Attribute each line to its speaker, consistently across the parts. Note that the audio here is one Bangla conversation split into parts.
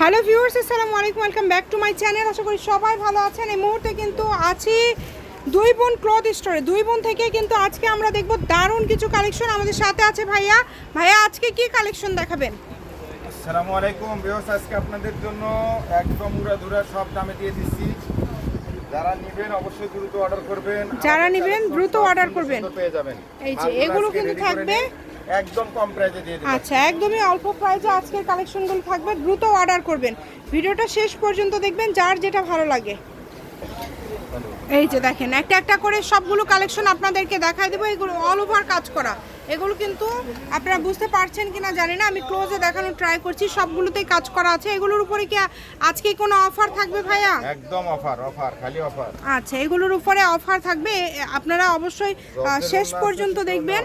Speaker 1: হ্যালো ভিউয়ার্স আসসালামু আলাইকুম welcome back to my channel আশা করি সবাই ভালো আছেন। এই মুহূর্তে কিন্তু আছি দুই বোন ক্লথ স্টোরে দুই বোন থেকে কিন্তু আজকে আমরা দেখব দারুণ কিছু কালেকশন আমাদের সাথে আছে ভাইয়া। ভাইয়া আজকে কি কালেকশন দেখাবেন?
Speaker 2: আসসালামু আলাইকুম বিয়স আজকে আপনাদের জন্য একদম উড়াধুরা সব দামে দিয়ে দিচ্ছি। যারা নেবেন অবশ্যই দ্রুত অর্ডার করবেন।
Speaker 1: যারা নেবেন দ্রুত
Speaker 2: অর্ডার
Speaker 1: করবেন।
Speaker 2: পেয়ে যাবেন।
Speaker 1: এই যে, এগুলো কিন্তু থাকবে।
Speaker 2: একদম কম প্রাইসে দিয়ে দিচ্ছি
Speaker 1: আচ্ছা একদমই অল্প প্রাইসে আজকের কালেকশনগুলো থাকবে দ্রুত অর্ডার করবেন। ভিডিওটা শেষ পর্যন্ত দেখবেন যার যেটা ভালো লাগে। এই যে দেখেন একটা একটা করে সবগুলো কালেকশন আপনাদেরকে দেখাই দেবো। এগুলো অল ওভার কাজ করা। এগুলো কিন্তু আপনারা বুঝতে পারছেন কিনা জানি না আমি ক্লোজে দেখানোর ট্রাই করছি সবগুলোতেই কাজ করা আছে। এগুলোর উপরে কি আজকে কোনো অফার থাকবে ভাইয়া?
Speaker 2: একদম অফার অফার খালি অফার
Speaker 1: আচ্ছা এগুলোর উপরে অফার থাকবে। আপনারা অবশ্যই শেষ পর্যন্ত দেখবেন।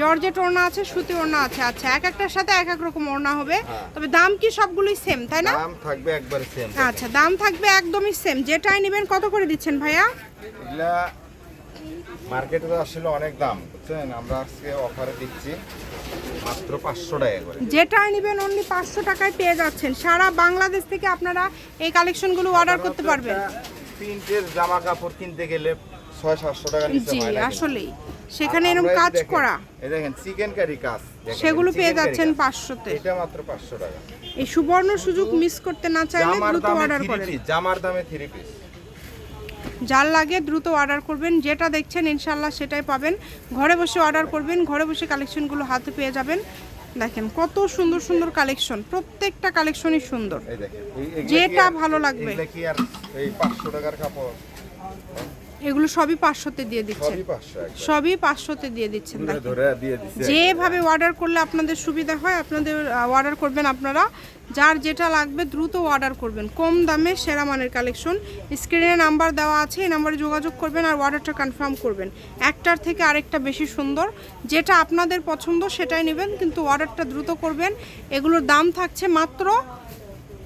Speaker 1: জর্জেট ওড়না আছে সুতি ওড়না আছে। আচ্ছা এক একটার সাথে এক এক রকম ওড়না হবে।
Speaker 2: হ্যাঁ।
Speaker 1: তবে দাম কি সবগুলোই সেম তাই না?
Speaker 2: দাম থাকবে একবার সেম
Speaker 1: আচ্ছা দাম থাকবে একদমই সেম যেটাই নেবেন কত করে দিচ্ছেন ভাইয়া?
Speaker 2: এগুলা মার্কেটে তো আসলে অনেক দাম বুঝছেন? আমরা আজকে অফারে দিচ্ছি মাত্র পাঁচশো টাকা করে।
Speaker 1: যেটাই নেবেন অনলি পাঁচশো টাকায় পেয়ে যাচ্ছেন। সারা বাংলাদেশ থেকে আপনারা এই কালেকশনগুলো অর্ডার করতে পারবেন।
Speaker 2: প্রিন্টের জামা কাপড় কিনতে গেলে ছয় সাতশো টাকা নিচে
Speaker 1: জি
Speaker 2: হয়
Speaker 1: আসলেই। সেখানে এরকম কাজ করা।
Speaker 2: এই দেখেন চিকেন কারি কাজ।
Speaker 1: সেগুলো পেয়ে যাচ্ছেন
Speaker 2: কাজ।
Speaker 1: পাঁচশোতে।
Speaker 2: এটা মাত্র পাঁচশো টাকা।
Speaker 1: এই সুবর্ণ সুযোগ মিস করতে না চাইলে দ্রুত অর্ডার করেন।
Speaker 2: জামার দামে থ্রি পিস
Speaker 1: যার লাগে দ্রুত অর্ডার করবেন। যেটা দেখছেন ইনশাল্লাহ সেটাই পাবেন। ঘরে বসে অর্ডার করবেন। ঘরে বসে কালেকশনগুলো হাতে পেয়ে যাবেন। দেখেন কত সুন্দর সুন্দর কালেকশন প্রত্যেকটা কালেকশনই সুন্দর। যেটা ভালো লাগবে।
Speaker 2: এই পাঁচশো টাকার কাপড়?
Speaker 1: এগুলো সবই পাঁচশোতে দিয়ে দিচ্ছেন।
Speaker 2: সবই।
Speaker 1: পাঁচশোতে দিয়ে দিচ্ছেন যেভাবে অর্ডার করলে আপনাদের সুবিধা হয় আপনাদের অর্ডার করবেন আপনারা। যার যেটা লাগবে দ্রুত অর্ডার করবেন। কম দামে সেরা মানের কালেকশন স্ক্রিনে নাম্বার দেওয়া আছে এই নাম্বারে যোগাযোগ করবেন আর অর্ডারটা কনফার্ম করবেন। একটার থেকে আরেকটা বেশি সুন্দর। যেটা আপনাদের পছন্দ সেটাই নেবেন কিন্তু অর্ডারটা দ্রুত করবেন। এগুলোর দাম থাকছে মাত্র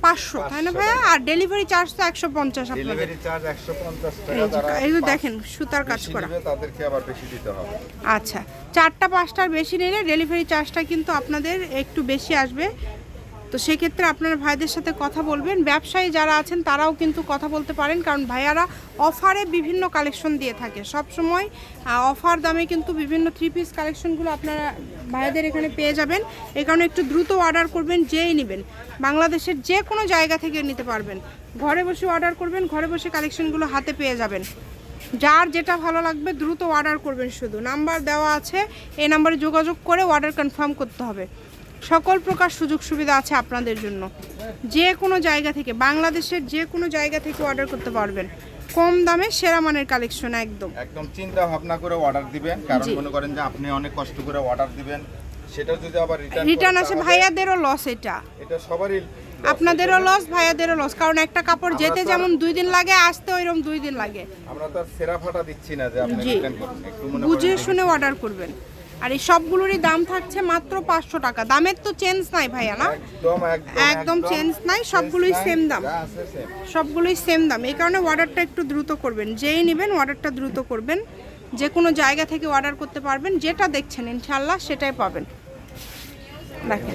Speaker 1: পাঁচশো তাই না ভাইয়া? আর ডেলিভারি চার্জ তো একশো পঞ্চাশ
Speaker 2: ডেলিভারি চার্জ একশো পঞ্চাশ
Speaker 1: এই
Speaker 2: টাকা
Speaker 1: এই যে দেখেন সুতার কাজ করা।
Speaker 2: তাদেরকে আবার বেশি দিতে হবে।
Speaker 1: আচ্ছা চারটা পাঁচটার বেশি নিলে ডেলিভারি চার্জটা কিন্তু আপনাদের একটু বেশি আসবে। তো সেক্ষেত্রে আপনার ভাইদের সাথে কথা বলবেন। ব্যবসায়ী যারা আছেন, তারাও কিন্তু কথা বলতে পারেন, কারণ ভাইয়ারা অফারে বিভিন্ন কালেকশন দিয়ে থাকে। সব সময় অফার দামে কিন্তু বিভিন্ন থ্রি পিস কালেকশনগুলো আপনারা ভাইয়াদের এখানে পেয়ে যাবেন। এই কারণে একটু দ্রুত অর্ডার করবেন, যেই নেবেন। বাংলাদেশের যে কোনো জায়গা থেকে নিতে পারবেন। ঘরে বসে অর্ডার করবেন, ঘরে বসে কালেকশনগুলো হাতে পেয়ে যাবেন। যার যেটা ভালো লাগবে, দ্রুত অর্ডার করবেন শুধু। নাম্বার দেওয়া আছে, এই নাম্বারে যোগাযোগ করে অর্ডার কনফার্ম করতে হবে। সকল প্রকার সুযোগ সুবিধা আছে আপনাদের জন্য। যে কোনো জায়গা থেকে বাংলাদেশের যে কোনো জায়গা থেকে অর্ডার করতে পারবেন। কম দামে সেরা মানের কালেকশন একদম।
Speaker 2: একদম চিন্তা ভাবনা করে অর্ডার দিবেন কারণ মনে করেন যে আপনি অনেক কষ্ট করে অর্ডার দিবেন। সেটা যদি আবার রিটার্ন
Speaker 1: রিটার্ন আসে ভাইয়াদেরও লস এটা।
Speaker 2: এটা সবারই
Speaker 1: আপনাদেরও লস ভাইয়াদেরও লস কারণ একটা কাপড় যেতে যেমন দুই দিন লাগে আসতে ওইরকম দুই দিন লাগে।
Speaker 2: আমরা তো সেরা ফাটা দিচ্ছি না যে আপনি রিটার্ন করুন। একটু মনে
Speaker 1: বুঝে শুনে অর্ডার করবেন। আর এই সবগুলোরই দাম থাকছে মাত্র পাঁচশো টাকা। দামের তো চেঞ্জ নাই ভাইয়া না?
Speaker 2: একদম একদম
Speaker 1: নাই, সবগুলোই
Speaker 2: সেম
Speaker 1: দাম। সবগুলোই সেম দাম। এই কারণে অর্ডারটা একটু দ্রুত করবেন। যেই নেবেন অর্ডারটা দ্রুত করবেন। যে কোনো জায়গা থেকে অর্ডার করতে পারবেন। যেটা দেখছেন ইনশাল্লাহ সেটাই পাবেন। দেখেন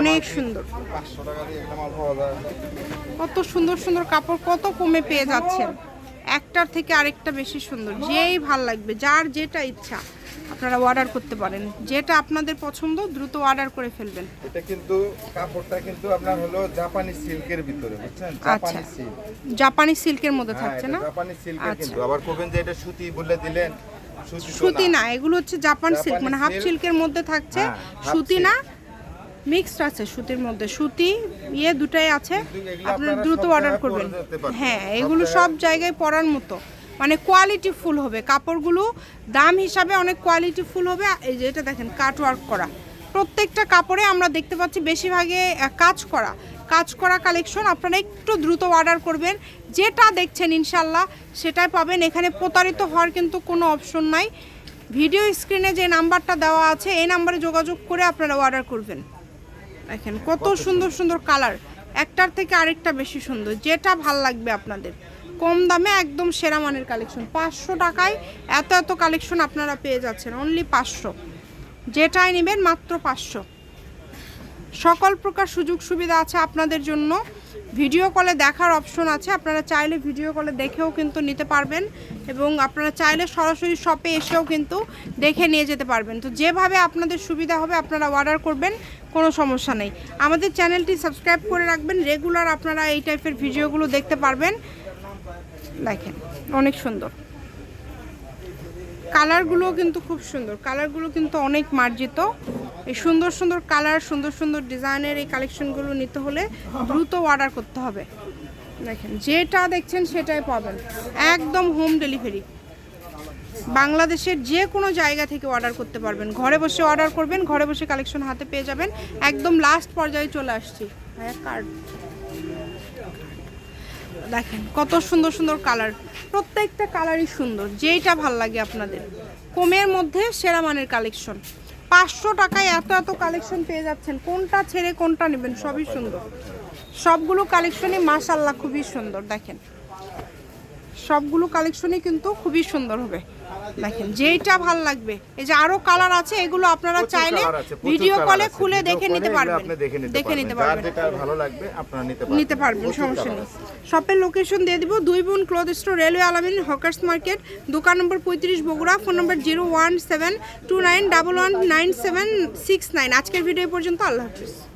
Speaker 1: অনেক সুন্দর।
Speaker 2: 500 টাকা দিয়ে একটা মাল পাওয়া যায়।
Speaker 1: কত সুন্দর সুন্দর কাপড় কত কমে পেয়ে যাচ্ছেন। একটার থেকে আরেকটা বেশি সুন্দর। যেই ভালো লাগবে যার যেটা ইচ্ছা। আপনারা অর্ডার করতে পারেন। যেটা আপনাদের পছন্দ দ্রুত অর্ডার করে ফেলবেন।
Speaker 2: এটা কিন্তু কাপড়টা কিন্তু আপনার হলো জাপানি সিল্কের ভিতরে বুঝছেন?
Speaker 1: আচ্ছা।
Speaker 2: জাপানি সিল্ক।
Speaker 1: জাপানি সিল্কের মধ্যে
Speaker 2: হ্যাঁ
Speaker 1: থাকছে না?
Speaker 2: জাপানি সিল্কের
Speaker 1: আচ্ছা।
Speaker 2: কিন্তু। আবার কবেন যে এটা সুতি বলে দিলেন সুতি
Speaker 1: না এগুলো হচ্ছে জাপান সিল্ক মানে হাফ সিল্কের মধ্যে থাকছে
Speaker 2: হ্যাঁ,
Speaker 1: সুতি না মিক্সড আছে সুতির মধ্যে। সুতি ইয়ে দুটাই আছে আপনারা দ্রুত অর্ডার করবেন। হ্যাঁ এগুলো সব জায়গায় পরার মতো। মানে কোয়ালিটি ফুল হবে। কাপড়গুলো দাম হিসাবে অনেক কোয়ালিটি ফুল হবে। এই যে এটা দেখেন কাট ওয়ার্ক করা। প্রত্যেকটা কাপড়ে আমরা দেখতে পাচ্ছি বেশিরভাগে কাজ করা। কাজ করা কালেকশন আপনারা একটু দ্রুত অর্ডার করবেন। যেটা দেখছেন ইনশাল্লাহ সেটাই পাবেন। এখানে প্রতারিত হওয়ার কিন্তু কোনো অপশন নাই। ভিডিও স্ক্রিনে যে নাম্বারটা দেওয়া আছে এই নাম্বারে যোগাযোগ করে আপনারা অর্ডার করবেন। দেখেন কত সুন্দর। সুন্দর কালার একটার থেকে আরেকটা বেশি সুন্দর। যেটা ভালো লাগবে আপনাদের। কম দামে একদম সেরা মানের কালেকশন পাঁচশো টাকায় এত এত কালেকশন আপনারা পেয়ে যাচ্ছেন অনলি পাঁচশো। যেটাই নেবেন মাত্র পাঁচশো। সকল প্রকার সুযোগ সুবিধা আছে আপনাদের জন্য। ভিডিও কলে দেখার অপশন আছে, আপনারা চাইলে ভিডিও কলে দেখেও কিন্তু নিতে পারবেন এবং আপনারা চাইলে সরাসরি শপে এসেও কিন্তু দেখে নিয়ে যেতে পারবেন। তো যেভাবে আপনাদের সুবিধা হবে আপনারা অর্ডার করবেন, কোনো সমস্যা নেই। আমাদের চ্যানেলটি সাবস্ক্রাইব করে রাখবেন রেগুলার আপনারা এই টাইপের ভিডিওগুলো দেখতে পারবেন। দেখেন, অনেক সুন্দর। কালারগুলো কিন্তু খুব সুন্দর। কালারগুলো কিন্তু অনেক মার্জিত। এই সুন্দর সুন্দর কালার, সুন্দর সুন্দর ডিজাইনের এই কালেকশনগুলো নিতে হলে দ্রুত অর্ডার করতে হবে। দেখেন, যেটা দেখছেন সেটাই পাবেন। একদম হোম ডেলিভারি বাংলাদেশের যে কোনো জায়গা থেকে অর্ডার করতে পারবেন। ঘরে বসে অর্ডার করবেন, ঘরে বসে কালেকশন হাতে পেয়ে যাবেন। একদম লাস্ট পর্যায়ে চলে আসছি। হ্যাঁ কার্ড দেখেন কত সুন্দর সুন্দর কালার। প্রত্যেকটা কালারই সুন্দর যেইটা ভালো লাগে আপনাদের। কমের মধ্যে সেরা মানের কালেকশন। পাঁচশো টাকায় এত এত কালেকশন পেয়ে যাচ্ছেন কোনটা ছেড়ে কোনটা নেবেন সবই সুন্দর। সবগুলো কালেকশনই মাশাল্লাহ খুবই সুন্দর দেখেন। সবগুলো কালেকশনই কিন্তু খুবই সুন্দর হবে। দেখেন যেইটা ভালো লাগবে। এই যে আরও কালার আছে এগুলো আপনারা চাইলে ভিডিও কলে খুলে দেখে নিতে পারবেন।
Speaker 2: দেখে নিতে পারবেন। ভালো লাগবে আপনারা নিতে পারবেন।
Speaker 1: সমস্যা নেই। শপের লোকেশন দিয়ে দিব দুই বোন cloth store railway Alamin hawkers market দোকান নম্বর পঁয়ত্রিশ Bogura phone number zero one seven two nine double one nine seven six nine আজকের ভিডিও পর্যন্ত, আল্লাহ হাফিজ।